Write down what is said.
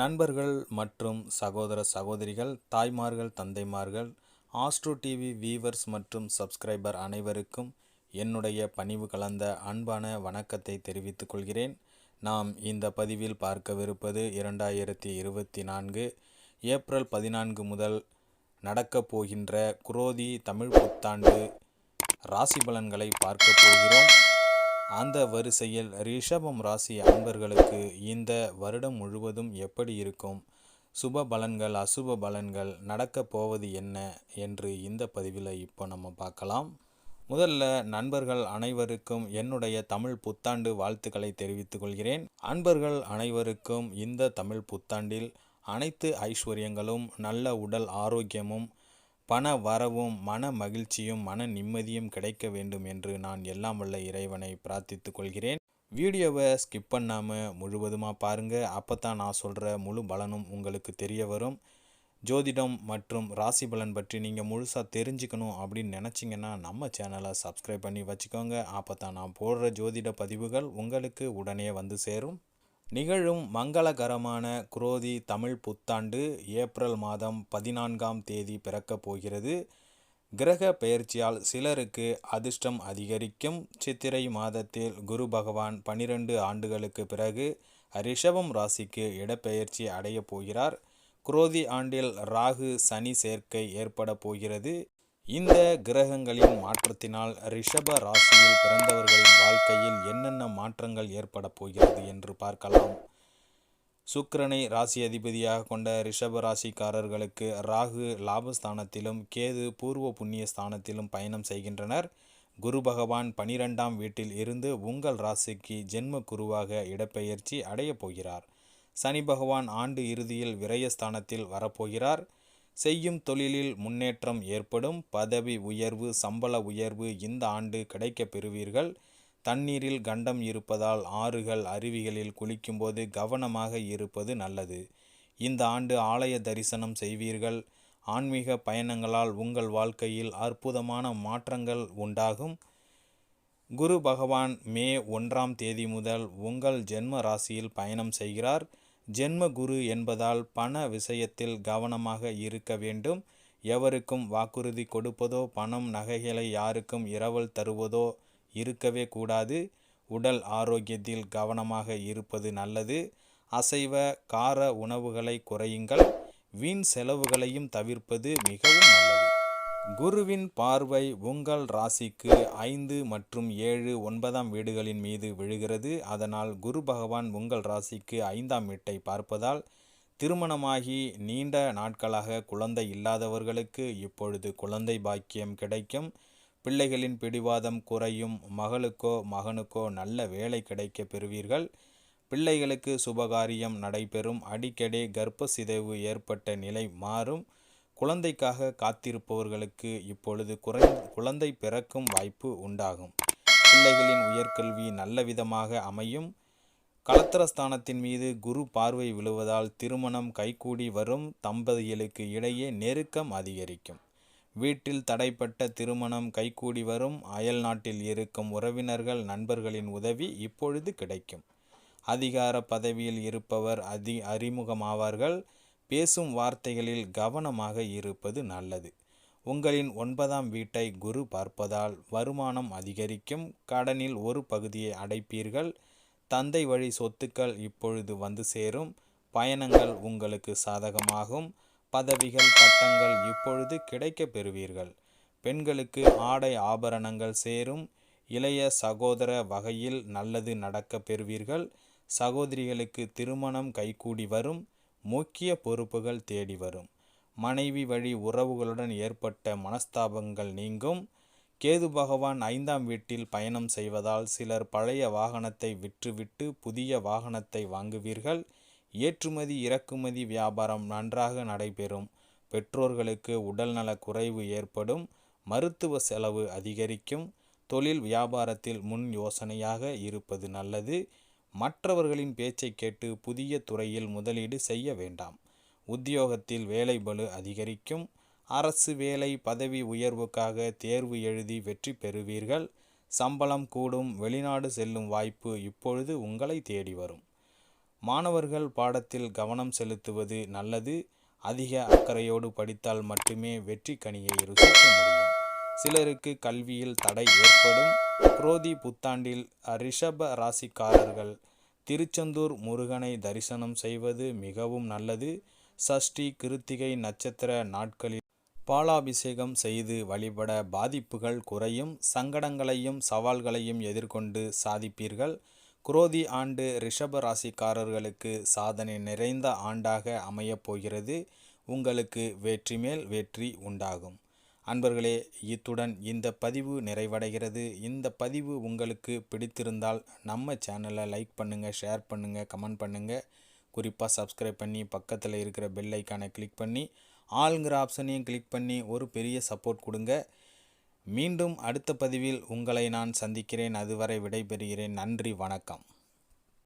நண்பர்கள் மற்றும் சகோதர சகோதரிகள் தாய்மார்கள் தந்தைமார்கள் ஆஸ்ட்ரோ டிவி வீவர்ஸ் மற்றும் சப்ஸ்கிரைபர் அனைவருக்கும் என்னுடைய பணிவு கலந்த அன்பான வணக்கத்தை தெரிவித்துக் கொள்கிறேன். நாம் இந்த பதிவில் பார்க்கவிருப்பது இரண்டாயிரத்தி இருபத்தி நான்கு ஏப்ரல் பதினான்கு முதல் நடக்கப் போகின்ற குரோதி தமிழ் புத்தாண்டு ராசி பலன்களை பார்க்க போகிறோம். அந்த வரிசையில் ரிஷபம் ராசி அன்பர்களுக்கு இந்த வருடம் முழுவதும் எப்படி இருக்கும்? சுப பலன்கள் அசுப பலன்கள் நடக்கப் போவது என்ன என்று இந்த பதிவில் இப்போ நம்ம பார்க்கலாம். முதல்ல நண்பர்கள் அனைவருக்கும் என்னுடைய தமிழ் புத்தாண்டு வாழ்த்துக்களை தெரிவித்துக் கொள்கிறேன். அன்பர்கள் அனைவருக்கும் இந்த தமிழ் புத்தாண்டில் அனைத்து ஐஸ்வர்யங்களும் நல்ல உடல் ஆரோக்கியமும் பண வரவும் மன மகிழ்ச்சியும் மன நிம்மதியும் கிடைக்க வேண்டும் என்று நான் எல்லாம் வல்ல இறைவனை பிரார்த்தித்து கொள்கிறேன். வீடியோவை ஸ்கிப் பண்ணாமல் முழுவதுமாக பாருங்கள் அப்போ தான் நான் சொல்கிற முழு பலனும் உங்களுக்கு தெரிய வரும். ஜோதிடம் மற்றும் ராசி பலன் பற்றி நீங்கள் முழுசாக தெரிஞ்சுக்கணும் அப்படின்னு நினச்சிங்கன்னா நம்ம சேனலை சப்ஸ்கிரைப் பண்ணி வச்சுக்கோங்க. அப்போ தான் நான் போடுற ஜோதிட பதிவுகள் உங்களுக்கு உடனே வந்து சேரும். நிகழும் மங்களகரமான குரோதி தமிழ் புத்தாண்டு ஏப்ரல் மாதம் பதினான்காம் தேதி பிறக்கப் போகிறது. கிரக பெயர்ச்சியால் சிலருக்கு அதிர்ஷ்டம் அதிகரிக்கும். சித்திரை மாதத்தில் குரு பகவான் பனிரெண்டு ஆண்டுகளுக்கு பிறகு ரிஷபம் ராசிக்கு இடப்பெயர்ச்சி அடையப் போகிறார். குரோதி ஆண்டில் ராகு சனி சேர்க்கை ஏற்பட போகிறது. இந்த கிரகங்களின் மாற்றத்தினால் ரிஷப ராசியில் பிறந்தவர்களின் வாழ்க்கையில் என்னென்ன மாற்றங்கள் ஏற்பட போகிறது என்று பார்க்கலாம். சுக்கிரனை ராசி அதிபதியாக கொண்ட ரிஷப ராசிக்காரர்களுக்கு ராகு லாபஸ்தானத்திலும் கேது பூர்வ புண்ணிய ஸ்தானத்திலும் பயணம் செய்கின்றனர். குரு பகவான் பனிரெண்டாம் வீட்டில் இருந்து உங்கள் ராசிக்கு ஜென்ம குருவாக இடப்பெயர்ச்சி அடையப் போகிறார். சனி பகவான் ஆண்டு இறுதியில் விரயஸ்தானத்தில் வரப்போகிறார். செய்யும் தொழிலில் முன்னேற்றம் ஏற்படும். பதவி உயர்வு சம்பள உயர்வு இந்த ஆண்டு கிடைக்கப் பெறுவீர்கள். தண்ணீரில் கண்டம் இருப்பதால் ஆறுகள் அருவிகளில் குளிக்கும்போது கவனமாக இருப்பது நல்லது. இந்த ஆண்டு ஆலய தரிசனம் செய்வீர்கள். ஆன்மீக பயணங்களால் உங்கள் வாழ்க்கையில் அற்புதமான மாற்றங்கள் உண்டாகும். குரு பகவான் மே ஒன்றாம் தேதி முதல் உங்கள் ஜென்ம ராசியில் பயணம் செய்கிறார். ஜென்ம குரு என்பதால் பண விஷயத்தில் கவனமாக இருக்க வேண்டும். எவருக்கும் வாக்குறுதி கொடுப்பதோ பணம் நகைகளை யாருக்கும் இரவல் தருவதோ இருக்கவே கூடாது. உடல் ஆரோக்கியத்தில் கவனமாக இருப்பது நல்லது. அசைவ கார உணவுகளை குறையுங்கள். வீண் செலவுகளையும் தவிர்ப்பது மிகவும் நல்லது. குருவின் பார்வை உங்கள் ராசிக்கு ஐந்து மற்றும் ஏழு ஒன்பதாம் வீடுகளின் மீது விழுகிறது. அதனால் குரு பகவான் உங்கள் ராசிக்கு ஐந்தாம் வீட்டை பார்ப்பதால் திருமணமாகி நீண்ட நாட்களாக குழந்தை இல்லாதவர்களுக்கு இப்பொழுது குழந்தை பாக்கியம் கிடைக்கும். பிள்ளைகளின் பிடிவாதம் குறையும். மகளுக்கோ மகனுக்கோ நல்ல வேலை கிடைக்க பெறுவீர்கள். பிள்ளைகளுக்கு சுபகாரியம் நடைபெறும். அடிக்கடி கர்ப்ப சிதைவு ஏற்பட்ட நிலை மாறும். குழந்தைக்காக காத்திருப்பவர்களுக்கு இப்பொழுது குறை குழந்தை பிறக்கும் வாய்ப்பு உண்டாகும். பிள்ளைகளின் உயர்கல்வி நல்ல விதமாக அமையும். கலத்திரஸ்தானத்தின் மீது குரு பார்வை விழுவதால் திருமணம் கைகூடி வரும் தம்பதிகளுக்கு இடையே நெருக்கம் அதிகரிக்கும். வீட்டில் தடைப்பட்ட திருமணம் கைகூடி வரும். அயல் நாட்டில் இருக்கும் உறவினர்கள் நண்பர்களின் உதவி இப்பொழுது கிடைக்கும். அதிகார பதவியில் இருப்பவர் அதி அறிமுகமாவார்கள். பேசும் வார்த்தைகளில் கவனமாக இருப்பது நல்லது. உங்களின் ஒன்பதாம் வீட்டை குரு பார்ப்பதால் வருமானம் அதிகரிக்கும். கடனில் ஒரு பகுதியை அடைப்பீர்கள். தந்தை வழி சொத்துக்கள் இப்பொழுது வந்து சேரும். பயணங்கள் உங்களுக்கு சாதகமாகும். பதவிகள் பட்டங்கள் இப்பொழுது கிடைக்க பெறுவீர்கள். பெண்களுக்கு ஆடை ஆபரணங்கள் சேரும். இளைய சகோதர வகையில் நல்லது நடக்க பெறுவீர்கள். சகோதரிகளுக்கு திருமணம் கைகூடி வரும். முக்கிய பொறுப்புகள் தேடி வரும். மனைவி வழி உறவுகளுடன் ஏற்பட்ட மனஸ்தாபங்கள் நீங்கும். கேது பகவான் ஐந்தாம் வீட்டில் பயணம் செய்வதால் சிலர் பழைய வாகனத்தை விற்றுவிட்டு புதிய வாகனத்தை வாங்குவீர்கள். ஏற்றுமதி இறக்குமதி வியாபாரம் நன்றாக நடைபெறும். பெற்றோர்களுக்கு உடல்நல குறைவு ஏற்படும். மருத்துவ செலவு அதிகரிக்கும். தொழில் வியாபாரத்தில் முன் யோசனையாக இருப்பது நல்லது. மற்றவர்களின் பேச்சை கேட்டு புதிய துறையில் முதலீடு செய்ய வேண்டாம். உத்தியோகத்தில் வேலை பலு அதிகரிக்கும். அரசு வேலை பதவி உயர்வுக்காக தேர்வு எழுதி வெற்றி பெறுவீர்கள். சம்பளம் கூடும் வெளிநாடு செல்லும் வாய்ப்பு இப்பொழுது உங்களை தேடி வரும். மாணவர்கள் பாடத்தில் கவனம் செலுத்துவது நல்லது. அதிக அக்கறையோடு படித்தால் மட்டுமே வெற்றி கனியை ருசிக்க முடியும். சிலருக்கு கல்வியில் தடை ஏற்படும். குரோதி புத்தாண்டில் ரிஷப ராசிக்காரர்கள் திருச்செந்தூர் முருகனை தரிசனம் செய்வது மிகவும் நல்லது. சஷ்டி கிருத்திகை நட்சத்திர நாட்களில் பாலாபிஷேகம் செய்து வழிபட பாதிப்புகள் குறையும். சங்கடங்களையும் சவால்களையும் எதிர்கொண்டு சாதிப்பீர்கள். குரோதி ஆண்டு ரிஷப ராசிக்காரர்களுக்கு சாதனை நிறைந்த ஆண்டாக அமையப் போகிறது. உங்களுக்கு வெற்றி மேல் வெற்றி உண்டாகும். அன்பர்களே இத்துடன் இந்த பதிவு நிறைவடைகிறது. இந்த பதிவு உங்களுக்கு பிடித்திருந்தால் நம்ம சேனலை லைக் பண்ணுங்கள் ஷேர் பண்ணுங்கள் கமெண்ட் பண்ணுங்கள் குறிப்பாக சப்ஸ்கிரைப் பண்ணி பக்கத்தில் இருக்கிற பெல் ஐக்கானை கிளிக் பண்ணி ஆளுங்கிற ஆப்ஷனையும் கிளிக் பண்ணி ஒரு பெரிய சப்போர்ட் கொடுங்க. மீண்டும் அடுத்த பதிவில் உங்களை நான் சந்திக்கிறேன். அதுவரை விடைபெறுகிறேன். நன்றி வணக்கம்.